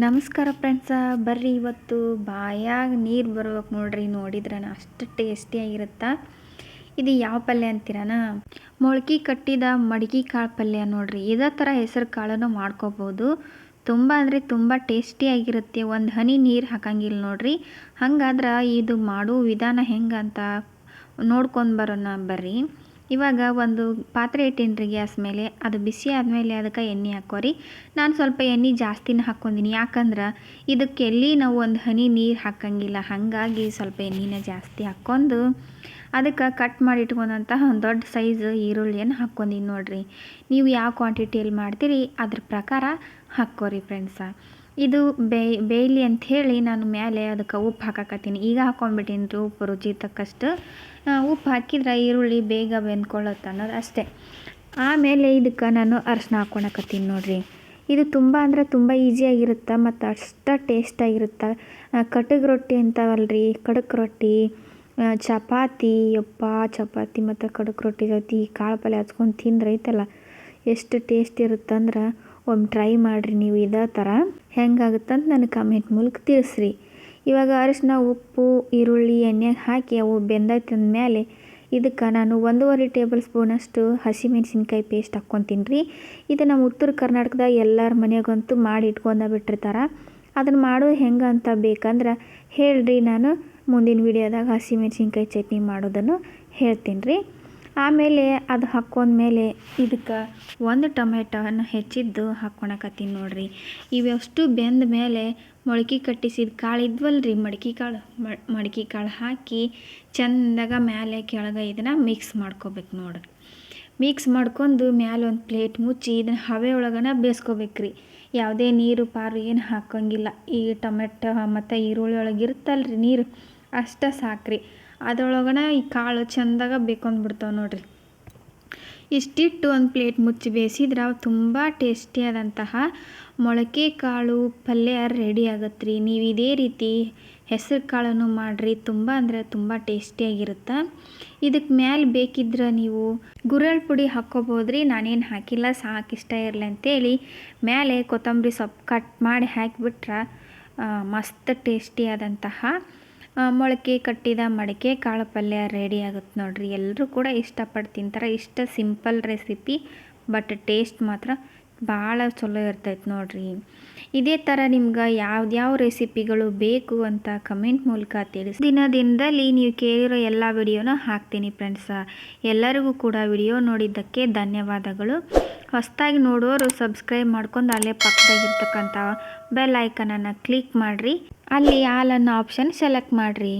ನಮಸ್ಕಾರ ಫ್ರೆಂಡ್ಸ ಬರ್ರಿ ಇವತ್ತು ಬಾಯಾಗ ನೀರು ಬರ್ಬೇಕು ನೋಡ್ರಿ. ನೋಡಿದ್ರನ ಅಷ್ಟು ಟೇಸ್ಟಿಯಾಗಿರುತ್ತೆ ಇದು ಯಾವ ಪಲ್ಯ ಅಂತೀರನ? ಮೊಳಕೆ ಕಟ್ಟಿದ ಮಡಗಿ ಕಾಳು ಪಲ್ಯ ನೋಡ್ರಿ. ಇದೇ ಥರ ಹೆಸರು ಕಾಳನ್ನು ಮಾಡ್ಕೋಬೋದು. ತುಂಬ ಅಂದರೆ ತುಂಬ ಟೇಸ್ಟಿಯಾಗಿರುತ್ತೆ ಒಂದು ಹನಿ ನೀರು ಹಾಕಂಗಿಲ್ಲ ನೋಡ್ರಿ. ಹಂಗಾದ್ರೆ ಇದು ಮಾಡೋ ವಿಧಾನ ಹೆಂಗೆ ಅಂತ ನೋಡ್ಕೊಂಡು ಬರೋಣ ಬರ್ರಿ. ಇವಾಗ ಒಂದು ಪಾತ್ರೆ ಇಟ್ಟೀನಿ ಗ್ಯಾಸ್ ಮೇಲೆ, ಅದು ಬಿಸಿ ಆದಮೇಲೆ ಅದಕ್ಕೆ ಎಣ್ಣೆ ಹಾಕೋರಿ. ನಾನು ಸ್ವಲ್ಪ ಎಣ್ಣೆ ಜಾಸ್ತಿನ ಹಾಕ್ಕೊಂದಿನಿ ಯಾಕಂದ್ರೆ ಇದಕ್ಕೆ ಎಲ್ಲಿ ನಾವು ಒಂದು ಹನಿ ನೀರು ಹಾಕಂಗಿಲ್ಲ, ಹಾಗಾಗಿ ಸ್ವಲ್ಪ ಎಣ್ಣೆನ ಜಾಸ್ತಿ ಹಾಕ್ಕೊಂಡು ಅದಕ್ಕೆ ಕಟ್ ಮಾಡಿ ಇಟ್ಕೊಂಡಂತಹ ಒಂದು ದೊಡ್ಡ ಸೈಜ್ ಈರುಳ್ಳಿಯನ್ನು ಹಾಕ್ಕೊಂದಿನಿ ನೋಡಿರಿ. ನೀವು ಯಾವ ಕ್ವಾಂಟಿಟಿಯಲ್ಲಿ ಮಾಡ್ತೀರಿ, ಅದ್ರ ಪ್ರಕಾರ ಹಾಕ್ಕೋರಿ ಫ್ರೆಂಡ್ಸ ಇದು ಬೇಯ್ಲಿ ಅಂಥೇಳಿ ನಾನು ಮೇಲೆ ಅದಕ್ಕೆ ಉಪ್ಪು ಹಾಕಕತ್ತೀನಿ. ಈಗ ಹಾಕೊಂಡ್ಬಿಟ್ಟೀನಿ ರೀ ಉಪ್ಪು ರುಚಿ ತಕ್ಕಷ್ಟು. ಉಪ್ಪು ಹಾಕಿದ್ರೆ ಈರುಳ್ಳಿ ಬೇಗ ಬೆಂದ್ಕೊಳ್ಳುತ್ತೆ ಅನ್ನೋದು ಅಷ್ಟೇ. ಆಮೇಲೆ ಇದಕ್ಕೆ ನಾನು ಅರಶಿನ ಹಾಕ್ಕೊಳಕತ್ತೀನಿ ನೋಡಿರಿ. ಇದು ತುಂಬ ಅಂದರೆ ತುಂಬ ಈಸಿಯಾಗಿರುತ್ತೆ ಮತ್ತು ಅಷ್ಟು ಟೇಸ್ಟಾಗಿರುತ್ತೆ ಕಟಕ್ ರೊಟ್ಟಿ ಅಂತಾವಲ್ರಿ, ಕಡಕ್ ರೊಟ್ಟಿ ಚಪಾತಿ, ಯಪ್ಪ, ಚಪಾತಿ ಮತ್ತು ಕಡಕ್ ರೊಟ್ಟಿ ಜೊತೆ ಕಾಳು ಪಲ್ಯ ಹಚ್ಕೊಂಡು ತಿಂದ್ರೆ ಐತಲ್ಲ, ಎಷ್ಟು ಟೇಸ್ಟ್ ಇರುತ್ತಂದ್ರೆ ಒಮ್ಮೆ ಟ್ರೈ ಮಾಡಿರಿ ನೀವು ಇದೇ ಥರ ಹೆಂಗಾಗುತ್ತಂತ ನನಗೆ ಕಮೆಂಟ್ ಮೂಲಕ ತಿಳಿಸ್ರಿ. ಇವಾಗ ಅರಿಶಿನ, ಉಪ್ಪು, ಈರುಳ್ಳಿ ಎಣ್ಣೆಗೆ ಹಾಕಿ ಅವು ತಿಂದ ಮೇಲೆ ಇದಕ್ಕೆ ನಾನು ಒಂದೂವರೆ ಟೇಬಲ್ ಸ್ಪೂನಷ್ಟು ಹಸಿಮೆಣ್ಸಿನ್ಕಾಯಿ ಪೇಸ್ಟ್ ಹಾಕ್ಕೊತೀನಿ ರೀ. ಇದು ನಮ್ಮ ಉತ್ತರ ಕರ್ನಾಟಕದಾಗ ಎಲ್ಲರ ಮನೆಯಾಗಂತೂ ಮಾಡಿ ಇಟ್ಕೊಂಡ ಬಿಟ್ಟಿರ್ತಾರೆ. ಅದನ್ನು ಮಾಡೋದು ಹೆಂಗೆ ಅಂತ ಬೇಕಂದ್ರೆ ಹೇಳ್ರಿ ನಾನು ಮುಂದಿನ ವೀಡಿಯೋದಾಗ ಹಸಿಮೆಣ್ಸಿನ್ಕಾಯಿ ಚಟ್ನಿ ಮಾಡೋದನ್ನು ಹೇಳ್ತೀನಿ ರೀ. ಆಮೇಲೆ ಅದು ಹಾಕ್ಕೊಂಡ್ಮೇಲೆ ಇದಕ್ಕೆ ಒಂದು ಟೊಮೆಟೊನ ಹೆಚ್ಚಿದ್ದು ಹಾಕೊಳಕತ್ತೀನಿ ನೋಡಿರಿ. ಇವಷ್ಟು ಬೆಂದ ಮೇಲೆ ಮೊಳಕೆ ಕಟ್ಟಿಸಿದ ಕಾಳು ಇದ್ವಲ್ರಿ ಮಡ್ಕೆ ಕಾಳು? ಮಡ್ಕೆ ಕಾಳು ಹಾಕಿ ಚೆಂದಾಗ ಮೇಲೆ ಕೆಳಗೆ ಇದನ್ನು ಮಿಕ್ಸ್ ಮಾಡ್ಕೋಬೇಕು ನೋಡಿರಿ. ಮಿಕ್ಸ್ ಮಾಡ್ಕೊಂಡು ಮ್ಯಾಲೆ ಒಂದು ಪ್ಲೇಟ್ ಮುಚ್ಚಿ ಇದನ್ನು ಹವೆ ಒಳಗನ ಬೇಯಿಸ್ಕೋಬೇಕ್ರಿ. ಯಾವುದೇ ನೀರು ಪಾರು ಏನು ಹಾಕೋಂಗಿಲ್ಲ ಈ ಟೊಮೆಟೊ ಮತ್ತು ಈರುಳ್ಳಿ ಒಳಗೆ ಇರುತ್ತಲ್ರಿ ನೀರು. ಅಷ್ಟೇ ಸಾಕ್ರಿ. ಅದ್ರೊಳಗನ ಈ ಕಾಳು ಚೆಂದಾಗ ಬೇಕೊಂದ್ಬಿಡ್ತಾವೆ ನೋಡಿರಿ. ಇಷ್ಟಿಟ್ಟು ಒಂದು ಪ್ಲೇಟ್ ಮುಚ್ಚಿ ಬೇಯಿಸಿದ್ರೆ ತುಂಬ ಟೇಸ್ಟಿಯಾದಂತಹ ಮೊಳಕೆ ಕಾಳು ಪಲ್ಯ ರೆಡಿ ಆಗತ್ತೆ ರೀ ನೀವು ಇದೇ ರೀತಿ ಹೆಸರು ಕಾಳನ್ನು ಮಾಡಿರಿ, ತುಂಬ ಅಂದರೆ ತುಂಬ ಟೇಸ್ಟಿಯಾಗಿರುತ್ತೆ ಇದಕ್ಕೆ ಮ್ಯಾಲೆ ಬೇಕಿದ್ರೆ ನೀವು ಗುರಳ್ ಪುಡಿ ಹಾಕ್ಕೋಬೋದ್ರಿ. ನಾನೇನು ಹಾಕಿಲ್ಲ, ಸಾಕು ಇಷ್ಟ ಇರಲಿ ಅಂತೇಳಿ ಮೇಲೆ ಕೊತ್ತಂಬರಿ ಸೊಪ್ಪು ಕಟ್ ಮಾಡಿ ಹಾಕಿಬಿಟ್ರೆ ಮಸ್ತ್ ಟೇಸ್ಟಿಯಾದಂತಹ ಮೊಳಕೆ ಕಟ್ಟಿದ ಮಡಿಕೆ ಕಾಳು ಪಲ್ಯ ರೆಡಿ ಆಗುತ್ತೆ ನೋಡಿರಿ. ಎಲ್ಲರೂ ಕೂಡ ಇಷ್ಟಪಟ್ಟು ತಿಂತಾರೆ. ಇಷ್ಟ ಸಿಂಪಲ್ ರೆಸಿಪಿ ಬಟ್ ಟೇಸ್ಟ್ ಮಾತ್ರ ಭಾಳ ಚಲೋ ಇರ್ತೈತೆ ನೋಡಿರಿ. ಇದೇ ಥರ ನಿಮ್ಗೆ ಯಾವ್ದ್ಯಾವ ರೆಸಿಪಿಗಳು ಬೇಕು ಅಂತ ಕಮೆಂಟ್ ಮೂಲಕ ತಿಳಿಸಿ. ದಿನ ದಿನದಲ್ಲಿ ನೀವು ಕೇಳಿರೋ ಎಲ್ಲ ವಿಡಿಯೋನ ಹಾಕ್ತೀನಿ ಫ್ರೆಂಡ್ಸ ಎಲ್ಲರಿಗೂ ಕೂಡ ವಿಡಿಯೋ ನೋಡಿದ್ದಕ್ಕೆ ಧನ್ಯವಾದಗಳು. ಹೊಸದಾಗಿ ನೋಡೋರು ಸಬ್ಸ್ಕ್ರೈಬ್ ಮಾಡ್ಕೊಂಡು ಅಲ್ಲೇ ಪಕ್ಕದಾಗಿರ್ತಕ್ಕಂಥ ಬೆಲ್ ಐಕನನ್ನು ಕ್ಲಿಕ್ ಮಾಡಿರಿ. ಅಲ್ಲಿ ಆಲ್ ಅನ್ನೋ ಆಪ್ಷನ್ ಸೆಲೆಕ್ಟ್ ಮಾಡಿರಿ.